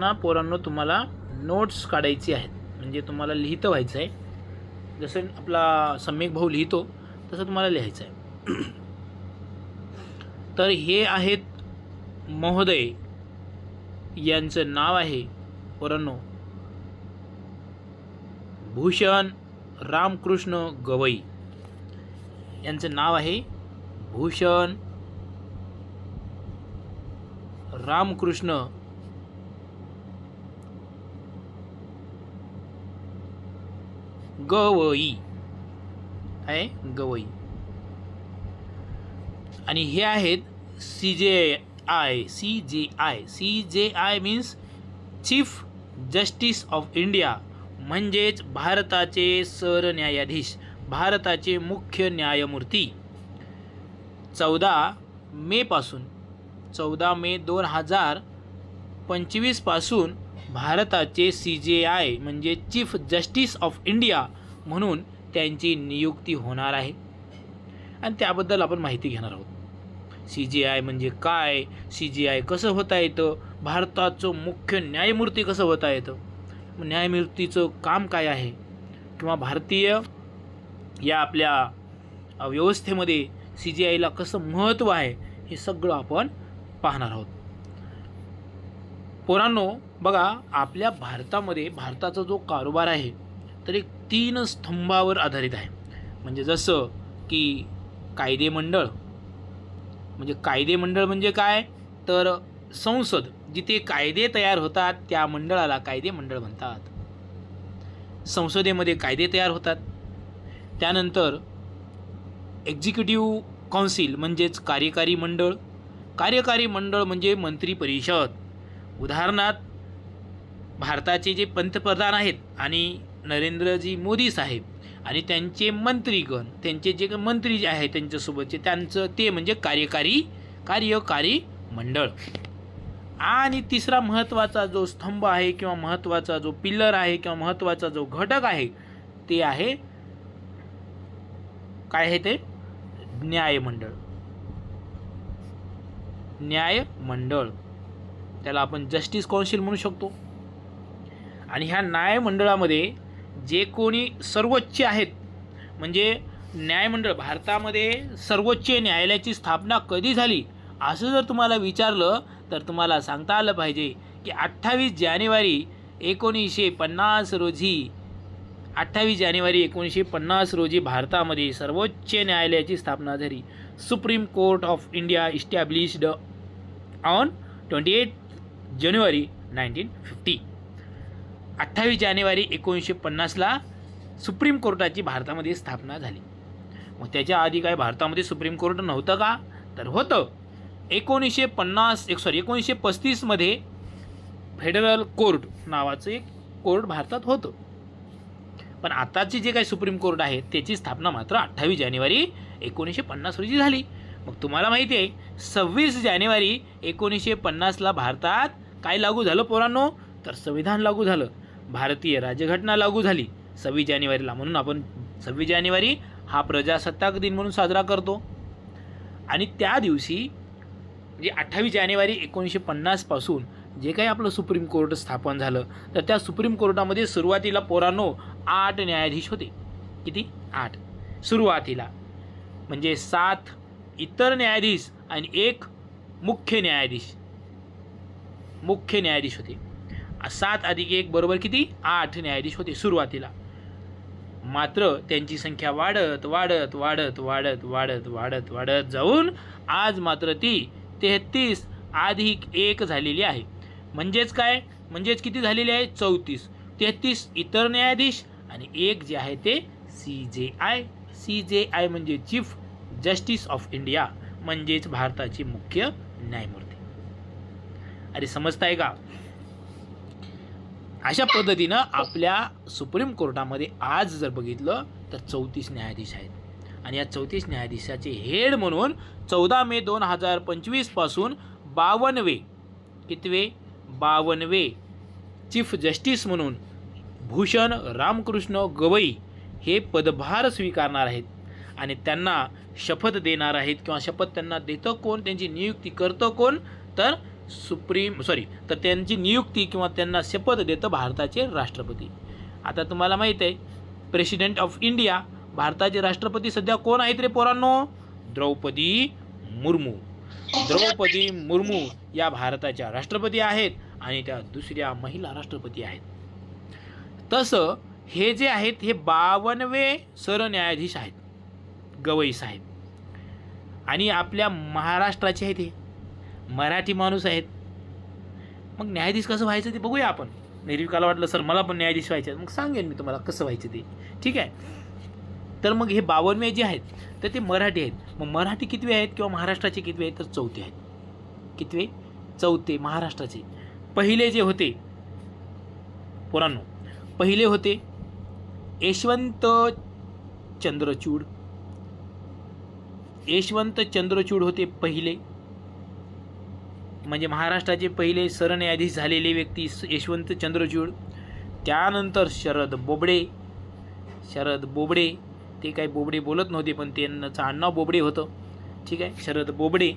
ना पोरांनो तुम्हाला नोट्स काढायची आहेत. म्हणजे तुम्हाला लिहितं व्हायचं आहे जसं आपला सम्यक भाऊ लिहितो तसं तुम्हाला लिहायचं आहे तर हे आहेत महोदय. यांचं नाव आहे पोरांनो भूषण रामकृष्ण गवई. यांचं नाव आहे भूषण रामकृष्ण गवई. आहे? गवई. आणि हे आहेत C J I C J I. C J I means chief justice of India म्हणजेच भारताचे सरन्यायाधीश भारताचे मुख्य न्यायमूर्ती. चौदा मेपासून चौदा मे दोन हजार पंचवीसपासून भारताचे सी जे आय म्हणजे चीफ जस्टिस ऑफ इंडिया म्हणून त्यांची नियुक्ती होणार आहे. आणि त्याबद्दल आपण माहिती घेणार आहोत. सी जी आय म्हणजे काय? सी जी आय कसं होता येतं? भारताचं मुख्य न्यायमूर्ती कसं होता येतं? न्यायमूर्तीचं काम काय आहे? किंवा भारतीय या आपल्या व्यवस्थेमध्ये सी जी आयला कसं महत्त्व आहे? हे सगळं आपण पाहणार आहोत. पोरांनो बघा आपल्या भारतामध्ये भारताचा जो कारोबार आहे तर एक तीन स्तंभावर आधारित आहे. म्हणजे जसं की कायदेमंडळ म्हणजे कायदेमंडळ म्हणजे काय? तर संसद जिथे कायदे तयार होतात त्या मंडळाला कायदेमंडळ म्हणतात. संसदेमध्ये कायदे तयार होतात. त्यानंतर एक्झिक्युटिव्ह कौन्सिल म्हणजेच कार्यकारी मंडळ. कार्यकारी मंडळ म्हणजे मंत्री परिषद. उदाहरणार्थ भारताचे जे पंतप्रधान आहेत आणि नरेंद्रजी मोदी साहेब आणि त्यांचे मंत्रीगण त्यांचे जे मंत्री जे आहे त्यांच्यासोबतचे त्यांचं ते म्हणजे कार्यकारी कार्यकारी मंडळ. आणि तिसरा महत्त्वाचा जो स्तंभ आहे किंवा महत्त्वाचा जो पिल्लर आहे किंवा महत्त्वाचा जो घटक आहे ते आहे काय आहे ते? न्यायमंडळ न्यायमंडळ त्याला आपण जस्टिस कौन्सिल म्हणू शकतो. आणि ह्या न्यायमंडळामध्ये जे कोणी सर्वोच्च आहेत म्हणजे न्यायमंडळ भारतामध्ये सर्वोच्च न्यायालयाची स्थापना कधी झाली असं जर तुम्हाला विचारलं तर तुम्हाला सांगता आलं पाहिजे की अठ्ठावीस जानेवारी एकोणीसशे पन्नास रोजी अठ्ठावीस जानेवारी एकोणीसशे पन्नास रोजी भारतामध्ये सर्वोच्च न्यायालयाची स्थापना झाली. Supreme court of India established on twenty eight January nineteen fifty. अठ्ठावीस जानेवारी एकोणीसशे पन्नासला सुप्रीम कोर्टाची भारतामध्ये स्थापना झाली. मग त्याच्या आधी काय भारतामध्ये सुप्रीम कोर्ट नव्हतं का? तर होतं. एकोणीसशे पन्नास एक सॉरी एकोणीसशे पस्तीसमध्ये फेडरल कोर्ट नावाचं एक कोर्ट भारतात होतं. पण आताचे जे काही सुप्रीम कोर्ट आहे त्याची स्थापना मात्र अठ्ठावीस जानेवारी एकोणीसशे पन्नास रोजी झाली. मग तुम्हाला माहिती आहे सव्वीस जानेवारी एकोणीसशे पन्नासला भारतात काय लागू झालं पोरांनो? तर संविधान लागू झालं. भारतीय राज्यघटना लागू झाली. सव्वीस जानेवारीला. म्हणून आपण सव्वीस जानेवारी हा प्रजासत्ताक दिन म्हणून साजरा करतो. आणि त्या दिवशी म्हणजे अठ्ठावीस जानेवारी एकोणीसशे पन्नासपासून जे काही आपलं सुप्रीम कोर्ट स्थापन झालं तर त्या सुप्रीम कोर्टामध्ये सुरुवातीला पोरांनो आठ न्यायाधीश होते. किती? आठ. सुरुवातीला. म्हणजे सात इतर न्यायाधीश आणि एक मुख्य न्यायाधीश. मुख्य न्यायाधीश होते. सात अधिक एक बरोबर किती? आठ. न्यायाधीश होते सुरुवातीला. मात्र त्यांची संख्या वाढत वाढत वाढत वाढत वाढत वाढत वाढत जाऊन आज मात्र ती तेहतीस अधिक एक झालेली आहे. म्हणजेच काय? म्हणजेच किती झालेली आहे? चौतीस. तेहतीस इतर न्यायाधीश आणि एक जे आहे ते C J I. C J I म्हणजे चीफ जस्टिस ऑफ इंडिया म्हणजेच भारताचे मुख्य न्यायमूर्ती. अरे समजताय का? अशा पद्धतीनं आपल्या सुप्रीम कोर्टामध्ये आज जर बघितलं तर चौतीस न्यायाधीश आहेत. आणि या चौतीस न्यायाधीशाचे हेड म्हणून चौदा मे दोन हजार पंचवीसपासून बावनवे कितवे? बावनवे. चीफ जस्टिस म्हणून भूषण रामकृष्ण गवई हे पदभार स्वीकारणार आहेत. आणि त्यांना शपथ देणार आहेत किंवा शपथ त्यांना देतं कोण? त्यांची नियुक्ती करतं कोण? तर सुप्रीम सॉरी तर त्यांची नियुक्ती किंवा त्यांना शपथ देतं भारताचे राष्ट्रपती. आता तुम्हाला माहीत आहे प्रेसिडेंट ऑफ इंडिया भारताचे राष्ट्रपती सध्या कोण आहेत रे पोरांनो? द्रौपदी मुर्मू. द्रौपदी मुर्मू या भारताच्या राष्ट्रपती आहेत आणि त्या दुसऱ्या महिला राष्ट्रपती आहेत. तसं हे जे आहेत हे बावनवे सरन्यायाधीश आहेत गवई साहेब. आणि आपल्या महाराष्ट्राचे आहेत हे. मराठी माणूस आहेत. मग न्यायाधीश कसं व्हायचं ते बघूया आपण. निर्विकाला वाटलं सर मला पण न्यायाधीश व्हायचं मग सांगेन मी तुम्हाला कसं व्हायचं ते. ठीक आहे? तर मग हे बावनवे जे आहेत तर ते मराठी आहेत. मग मराठी कितवे आहेत किंवा महाराष्ट्राचे कितवे आहेत? तर चौथे आहेत. कितवे? चौथे महाराष्ट्राचे. पहिले जे होते पोरांनो पहिले होते यशवंत चंद्रचूड. यशवंत चंद्रचूड होते पहिले. म्हणजे महाराष्ट्राचे पहिले सरन्यायाधीश झालेले व्यक्ती स- यशवंत चंद्रचूड त्यानंतर शरद बोबडे. शरद बोबडे ते काही बोबडे बोलत नव्हते पण त्यांचं आडनाव बोबडे होतं. ठीक आहे? शरद बोबडे.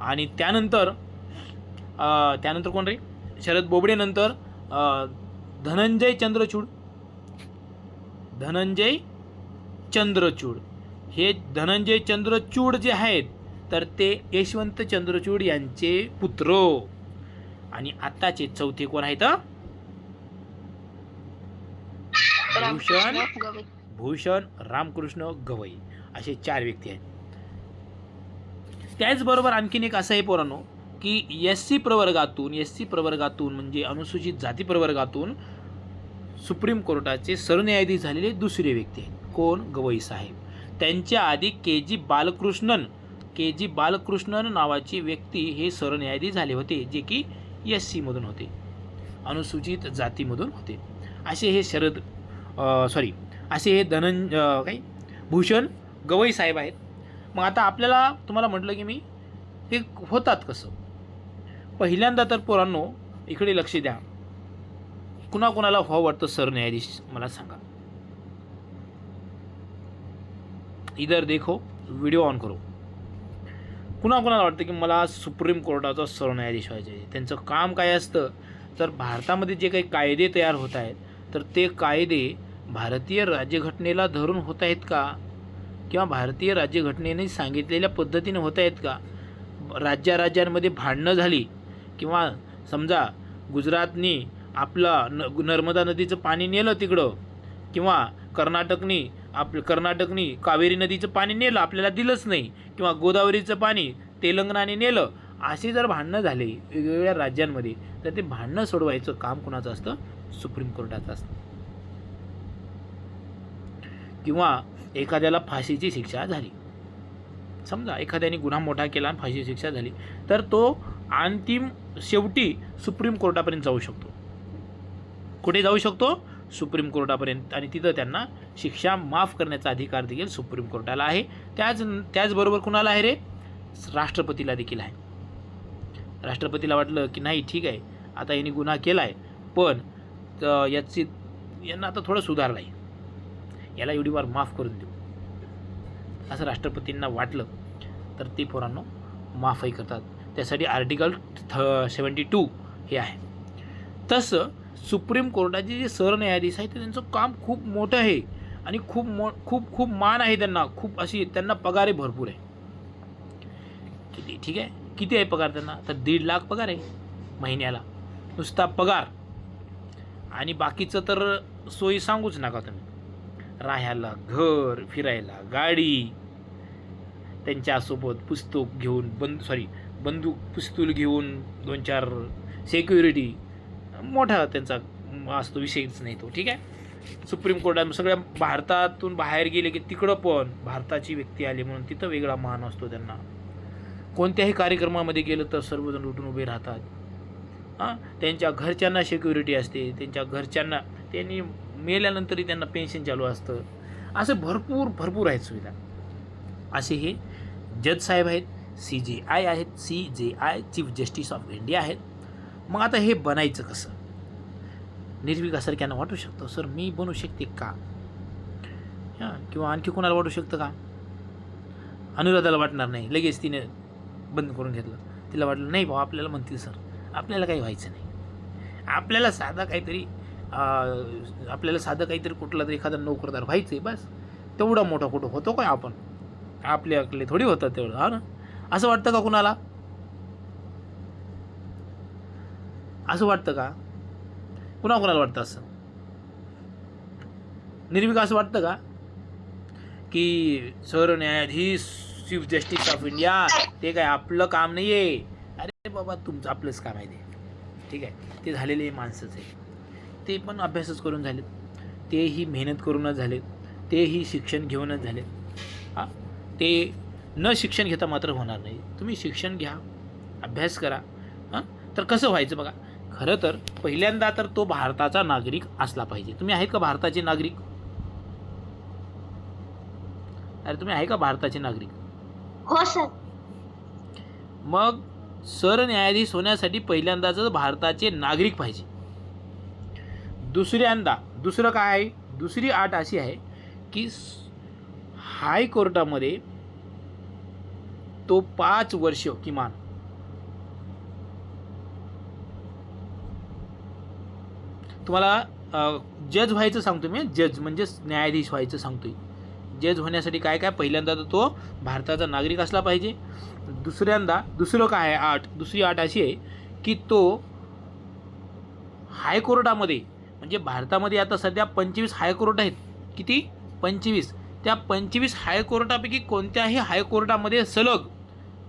आणि त्यानंतर त्यानंतर कोण रे? शरद बोबडेनंतर धनंजय चंद्रचूड. धनंजय चंद्रचूड. हे धनंजय चंद्रचूड जे आहेत तर ते यशवंत चंद्रचूड यांचे पुत्र. आणि आताचे चौथे कोण आहेत? भूषण. भूषण रामकृष्ण गवई असे चार व्यक्ती आहेत. त्याचबरोबर आणखीन एक असं आहे पोरांनो की एस सी प्रवर्गातून एस सी प्रवर्गातून म्हणजे अनुसूचित जाती प्रवर्गातून सुप्रीम कोर्टाचे सरन्यायाधीश झालेले दुसरे व्यक्ती आहेत. कोण? गवई साहेब. त्यांच्या आधी के जी बालकृष्णन के जी बालकृष्णन नावाची व्यक्ती हे सरन्यायाधीश झाले होते जे की एस सीमधून होते. अनुसूचित जातीमधून होते. असे हे शरद सॉरी असे हे धनंज काही भूषण गवई साहेब आहेत. मग आता आपल्याला तुम्हाला म्हटलं की मी हे होतात कसं? पहिल्यांदा तर पोरांनो इकडे लक्ष द्या. कुणाकुणाला व्हावं वाटतं सरन्यायाधीश मला सांगा. इधर देखो व्हिडिओ ऑन करो. कुणाकुणाला वाटतं की मला सुप्रीम कोर्टाचा सरन्यायाधीश व्हायचं आहे त्यांचं काम काय असतं? तर भारतामध्ये जे काही कायदे तयार होत आहेत तर ते कायदे भारतीय राज्यघटनेला धरून होत आहेत का? किंवा भारतीय राज्यघटनेने सांगितलेल्या पद्धतीने होत आहेत का? राज्या राज्यांमध्ये भांडणं झाली किंवा समजा गुजरातनी आपला न नर्मदा नदीचं पाणी नेलं तिकडं किंवा कर्नाटकनी आप कर्नाटकनी कावेरी नदीचं पाणी नेलं आपल्याला दिलंच नाही. किंवा गोदावरीचं पाणी तेलंगणाने नेलं असे जर भांडणं झाले वेगवेगळ्या राज्यांमध्ये तर ते भांडणं सोडवायचं काम कोणाचं असतं? सुप्रीम कोर्टाचं असतं. किंवा एखाद्याला फाशीची शिक्षा झाली. समजा एखाद्याने गुन्हा मोठा केला आणि फाशीची शिक्षा झाली तर तो अंतिम शेवटी सुप्रीम कोर्टापर्यंत जाऊ शकतो. कुठे जाऊ शकतो? सुप्रीम कोर्टापर्यंत आणि तिथं त्यांना शिक्षा माफ करण्याचा अधिकार देखील सुप्रीम कोर्टाला आहे. त्याच त्याचबरोबर कुणाला आहे रे? राष्ट्रपतीला देखील आहे. राष्ट्रपतीला वाटलं की नाही ठीक आहे आता यांनी गुन्हा केला आहे पण त- याची यांना आता थोडं सुधारलं आहे याला एवढी वार माफ करून देऊ. असं राष्ट्रपतींना वाटलं तर ते पोरांनो माफही करतात. त्यासाठी आर्टिकल थ सेवन्टी टू हे आहे. तसं सुप्रीम कोर्टाचे जे सरन्यायाधीश आहेत त्यांचं काम खूप मोठं आहे. आणि खूप मो खूप खूप मान आहे त्यांना. खूप अशी त्यांना पगारही भरपूर आहे. किती ठीक आहे? किती आहे पगार त्यांना? तर दीड लाख पगार आहे महिन्याला. नुसता पगार. आणि बाकीचं तर सोयी सांगूच नका तुम्ही. राहायला घर फिरायला गाडी त्यांच्यासोबत पुस्तक घेऊन बंद सॉरी बंदूक पिस्तूल घेऊन दोन चार सेक्युरिटी मोठा त्यांचा असतो विषयच नाही तो ठीक आहे? सुप्रीम कोर्टात सगळ्या भारतातून बाहेर गेले की तिकडं पण भारताची व्यक्ती आली म्हणून तिथं वेगळा मान असतो त्यांना. कोणत्याही कार्यक्रमामध्ये गेलं तर सर्वजण उठून उभे राहतात. हां? त्यांच्या घरच्यांना सिक्युरिटी असते त्यांच्या घरच्यांना त्यांनी मेल्यानंतरही त्यांना पेन्शन चालू असतं. असं भरपूर भरपूर आहेत सुविधा. असे हे जज साहेब आहेत सी जे आय आहेत C J I chief justice of India आहेत. मग आता हे बनायचं कसं? निर्विकासारख्यांना वाटू शकतं. सर मी बनू शकते का? हां किंवा आणखी कोणाला वाटू शकतं का? अनुराधाला वाटणार नाही. लगेच तिने बंद करून घेतलं. तिला वाटलं नाही भाऊ आपल्याला म्हणतील सर. आपल्याला काही व्हायचं नाही. आपल्याला साधा काहीतरी आपल्याला साधं काहीतरी कुठला तरी एखादा नोकरदार व्हायचं आहे बस. तेवढा मोठा कुठं होतो काय आपण? आपल्याकडे थोडी होतं तेवढं हा ना? असं वाटतं का कुणाला? असं वाटतं का? कुणा कुणाला वाटतं असं? निर्विक असं वाटतं का? की सरन्यायाधीश चीफ जस्टिस ऑफ इंडिया ते काय आपलं काम नाही आहे अरे बाबा तुमचं आपलंच काम आहे ते. ठीक आहे. ते झालेले माणसंच आहे ते पण अभ्यासच करून झालेत. तेही मेहनत करूनच झालेत. तेही शिक्षण घेऊनच झालेत. हां? ते न शिक्षण घेता मात्र होणार नाही. तुम्ही शिक्षण घ्या. अभ्यास करा. हां? तर कसं व्हायचं बघा? खरं तर पहिल्यांदा तर तो भारताचा नागरिक असला पाहिजे. तुम्ही आहेत का भारताचे नागरिक? अरे तुम्ही आहे का भारताचे नागरिक? हो सर. मग सरन्यायाधीश होण्यासाठी पहिल्यांदाच भारताचे नागरिक पाहिजे. दुसऱ्यांदा दुसरं काय आहे? दुसरी अट अशी आहे की हायकोर्टामध्ये तो पाच वर्ष किमान तुम्हाला जज व्हायचं सांगतो मी जज म्हणजेच न्यायाधीश व्हायचं सांगतोय. जज होण्यासाठी काय काय? पहिल्यांदा तर तो भारताचा नागरिक असला पाहिजे. दुसऱ्यांदा दुसरं काय आहे आठ? दुसरी आठ अशी आहे की तो हायकोर्टामध्ये म्हणजे भारतामध्ये आता सध्या पंचवीस हायकोर्ट आहेत. किती? पंचवीस. त्या पंचवीस हायकोर्टापैकी कोणत्याही हायकोर्टामध्ये सलग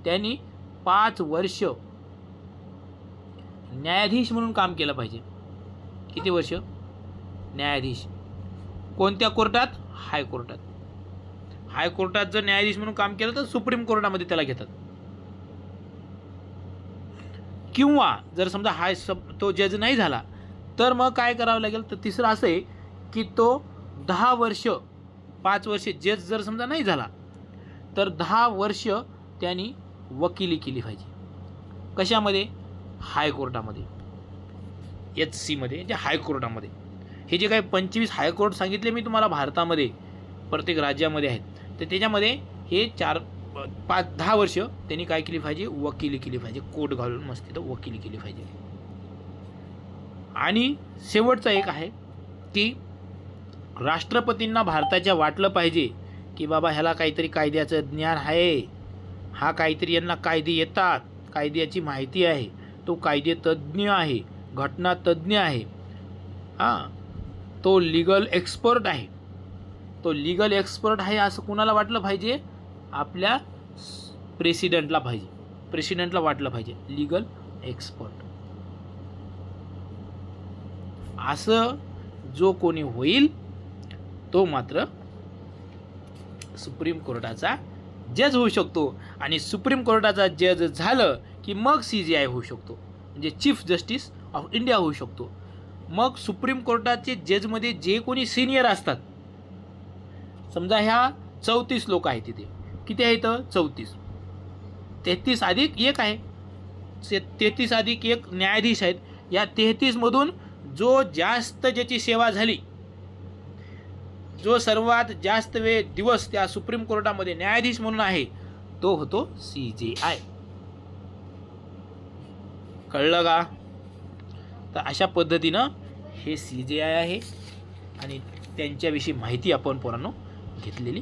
त्यांनी पाच वर्ष न्यायाधीश म्हणून काम केलं पाहिजे. किती वर्ष? न्यायाधीश. कोणत्या कोर्टात? हायकोर्टात. हायकोर्टात जर न्यायाधीश म्हणून काम केलं तर सुप्रीम कोर्टामध्ये त्याला घेतात. किंवा जर समजा हाय सब तो जज नाही झाला तर मग काय करावं लागेल? तर तिसरं असं आहे की तो दहा वर्ष पाच वर्ष जज जर समजा नाही झाला तर दहा वर्ष त्यांनी वकिली केली पाहिजे. कशामध्ये? हायकोर्टामध्ये. एच सीमध्ये म्हणजे हायकोर्टामध्ये हे जे काही पंचवीस हायकोर्ट सांगितले मी तुम्हाला भारतामध्ये प्रत्येक राज्यामध्ये आहेत. तर त्याच्यामध्ये हे चार पाच दहा वर्ष त्यांनी काय केली पाहिजे? वकिली केली पाहिजे. कोट घालून मस्ती तर वकिली केली पाहिजे. आणि शेवटचा एक आहे की राष्ट्रपतींना भारताच्या वाटलं पाहिजे की बाबा ह्याला काहीतरी कायद्याचं ज्ञान आहे. हा काहीतरी यांना कायदे येतात. कायद्याची माहिती आहे. तो कायदे तज्ज्ञ आहे. घटना तज्ज्ञ आहे. हां. तो लिगल एक्सपर्ट आहे. तो लिगल एक्सपर्ट आहे असं कुणाला वाटलं पाहिजे? आपल्या प्रेसिडेंटला पाहिजे. प्रेसिडेंटला वाटलं पाहिजे. लिगल एक्सपर्ट असं जो कोणी होईल तो मात्र सुप्रीम कोर्टाचा जज होऊ शकतो. आणि सुप्रीम कोर्टाचा जज झालं की मग सी जी आय होऊ शकतो. म्हणजे चीफ जस्टिस इंडिया होऊ शकतो. मग सुप्रीम कोर्टाचे जजमध्ये जे कोणी सिनियर असतात समजा ह्या चौतीस लोक आहेत तिथे किती आहेत? चौतीस. तेहतीस अधिक एक आहे. तेहतीस अधिक एक न्यायाधीश आहेत. या तेहतीसमधून जो जास्त ज्याची सेवा झाली जो सर्वात जास्त वेळ दिवस त्या सुप्रीम कोर्टामध्ये न्यायाधीश म्हणून आहे तो होतो सी जे आय कळलं का? तर अशा पद्धतीनं हे सी जे आय आहे आणि त्यांच्याविषयी माहिती आपण पोरांनो घेतलेली